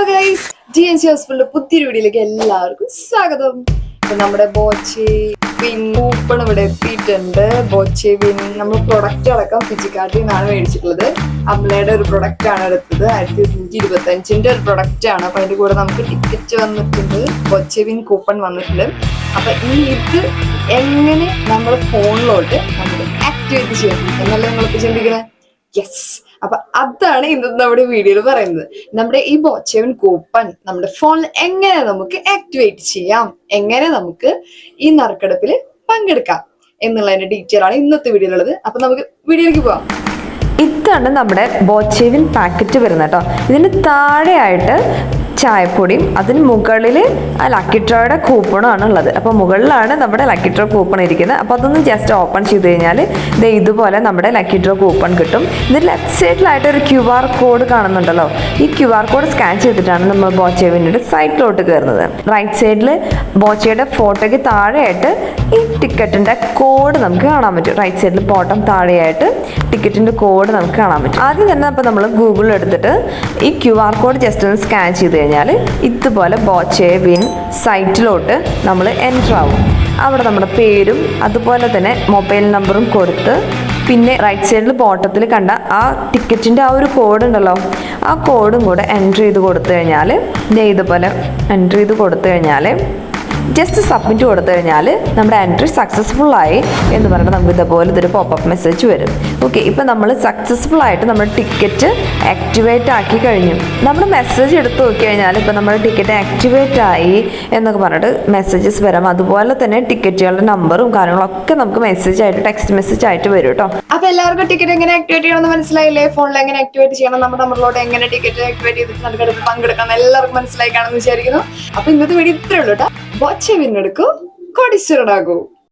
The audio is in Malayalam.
Hello guys G N C ഹോസ്പിറ്റലിന്റെ പുതിയൊരു വീഡിയോയിലേക്ക് എല്ലാവർക്കും സ്വാഗതം. നമ്മുടെ ബോച്ചെ വിൻ കൂപ്പൺ ഇവിടെ എത്തിയിട്ടുണ്ട്. ബോച്ചെ വിൻ നമ്മൾ പ്രൊഡക്റ്റ് അടക്കം ഫിജിക്കാർട്ടിൽ നിന്നാണ് മേടിച്ചിട്ടുള്ളത്. അമ്മയുടെ ഒരു പ്രൊഡക്റ്റ് ആണ് എടുത്തത്. ആയിരത്തി ഇരുന്നൂറ്റി ഇരുപത്തി അഞ്ചിന്റെ ഒരു പ്രൊഡക്റ്റ് ആണ്. അപ്പൊ അതിന്റെ കൂടെ നമുക്ക് ടിക്കറ്റ് വന്നിട്ടുണ്ട്. ബോച്ചെ വിൻ കൂപ്പൺ വന്നിട്ടുണ്ട്. അപ്പൊ ഇനി ഇത് എങ്ങനെ നമ്മുടെ ഫോണിലോട്ട് നമുക്ക് ആക്ടിവേറ്റ് ചെയ്യണം? എന്നല്ലേ നമ്മളിപ്പോ ചിന്തിക്കുന്നത് യെസ് അപ്പൊ അതാണ് ഇന്നത്തെ നമ്മുടെ വീഡിയോയിൽ പറയുന്നത്. നമ്മുടെ ഈ ബോച്ചവൻ കൂപ്പൺ നമ്മുടെ ഫോൺ എങ്ങനെ നമുക്ക് ആക്ടിവേറ്റ് ചെയ്യാം? എങ്ങനെ നമുക്ക് ഈ നറുക്കെടുപ്പിൽ പങ്കെടുക്കാം? എന്നുള്ളതിന്റെ ഡീറ്റെയിൽ ആണ് ഇന്നത്തെ വീഡിയോയിലുള്ളത് അപ്പൊ നമുക്ക് വീഡിയോയിലേക്ക് പോവാം. ഇതാണ് നമ്മുടെ ബോച്ചേവിൻ പാക്കറ്റ് വരുന്നത് കേട്ടോ. ഇതിന് താഴെയായിട്ട് ചായപ്പൊടിയും അതിന് മുകളിൽ ആ ലക്കി ഡ്രോയുടെ കൂപ്പണാണ് ഉള്ളത് അപ്പോൾ മുകളിലാണ് നമ്മുടെ ലക്കി ഡ്രോ കൂപ്പൺ ഇരിക്കുന്നത്. അപ്പോൾ അതൊന്ന് ജസ്റ്റ് ഓപ്പൺ ചെയ്ത് കഴിഞ്ഞാൽ ഇത് ഇതുപോലെ നമ്മുടെ ലക്കി ഡ്രോ കൂപ്പൺ കിട്ടും. ഇതിൽ ലെഫ്റ്റ് സൈഡിലായിട്ട് ഒരു ക്യു ആർ കോഡ് കാണുന്നുണ്ടല്ലോ. ഈ ക്യു ആർ കോഡ് സ്കാൻ ചെയ്തിട്ടാണ് നമ്മൾ ബോച്ചേവിന്റെ സൈറ്റിലോട്ട് കയറുന്നത് റൈറ്റ് സൈഡിൽ ബോച്ചയുടെ ഫോട്ടോയ്ക്ക് താഴെയായിട്ട് ഈ ടിക്കറ്റിന്റെ കോഡ് നമുക്ക് കാണാൻ പറ്റും. റൈറ്റ് സൈഡിൽ ബോട്ടം താഴെയായിട്ട് ടിക്കറ്റിന്റെ കോഡ് നമുക്ക് കാണാൻ പറ്റും. ആദ്യം തന്നെ അപ്പോൾ നമ്മൾ ഗൂഗിളിൽ എടുത്തിട്ട് ഈ ക്യു ആർ കോഡ് ജസ്റ്റ് ഒന്ന് സ്കാൻ ചെയ്ത് കഴിഞ്ഞാൽ ഇതുപോലെ ബോച്ചെ വിൻ സൈറ്റിലോട്ട് നമ്മൾ എന്റർ ആവും. അവിടെ നമ്മുടെ പേരും അതുപോലെ തന്നെ മൊബൈൽ നമ്പറും കൊടുത്ത് പിന്നെ റൈറ്റ് സൈഡിൽ ബോട്ടത്തിൽ കണ്ട ആ ടിക്കറ്റിന്റെ ആ ഒരു കോഡ് ഉണ്ടല്ലോ ആ കോഡും കൂടെ എൻട്രി ചെയ്ത് കൊടുത്തു കഴിഞ്ഞാൽ ഇതേ ഇതുപോലെ എൻട്രി ചെയ്ത് കൊടുത്തു കഴിഞ്ഞാൽ ജസ്റ്റ് സബ്മിറ്റ് കൊടുത്തു കഴിഞ്ഞാൽ നമ്മുടെ എൻട്രി സക്സസ്ഫുൾ ആയി എന്ന് പറഞ്ഞിട്ട് നമുക്ക് ഇതുപോലെ ഇതൊരു പോപ്പപ്പ് മെസ്സേജ് വരും. ഓക്കെ ഇപ്പം നമ്മൾ സക്സസ്ഫുൾ ആയിട്ട് നമ്മുടെ ടിക്കറ്റ് ആക്ടിവേറ്റ് ആക്കി കഴിഞ്ഞു. നമ്മൾ മെസ്സേജ് എടുത്ത് നോക്കി കഴിഞ്ഞാൽ ഇപ്പം നമ്മുടെ ടിക്കറ്റ് ആക്ടിവേറ്റ് ആയി എന്നൊക്കെ പറഞ്ഞിട്ട് മെസ്സേജസ് വരാം. അതുപോലെ തന്നെ ടിക്കറ്റുകളുടെ നമ്പറും കാര്യങ്ങളൊക്കെ നമുക്ക് മെസ്സേജ് ആയിട്ട് ടെക്സ്റ്റ് മെസ്സേജ് ആയിട്ട് വരും കേട്ടോ അപ്പൊ എല്ലാവർക്കും ടിക്കറ്റ് എങ്ങനെ ആക്ടിവേറ്റ് ചെയ്യണമെന്ന് മനസ്സിലായില്ലേ? ഫോണിൽ എങ്ങനെ ആക്ടിവേറ്റ് ചെയ്യണം? നമ്മുടെ നമ്മളോട് എങ്ങനെ ടിക്കറ്റ് ആക്ടിവേറ്റ് ചെയ്തിട്ട് നമുക്ക് പങ്കെടുക്കണം എന്ന് എല്ലാവർക്കും മനസ്സിലായി കാണുമെന്ന് വിചാരിക്കുന്നു. അപ്പൊ ഇന്നത്തെ ഇത്രേ ഉള്ളൂ കേട്ടോ వచ్చే ವಿನ್ನಡಕು ಕೊಡಿಸಿರಡಾಗು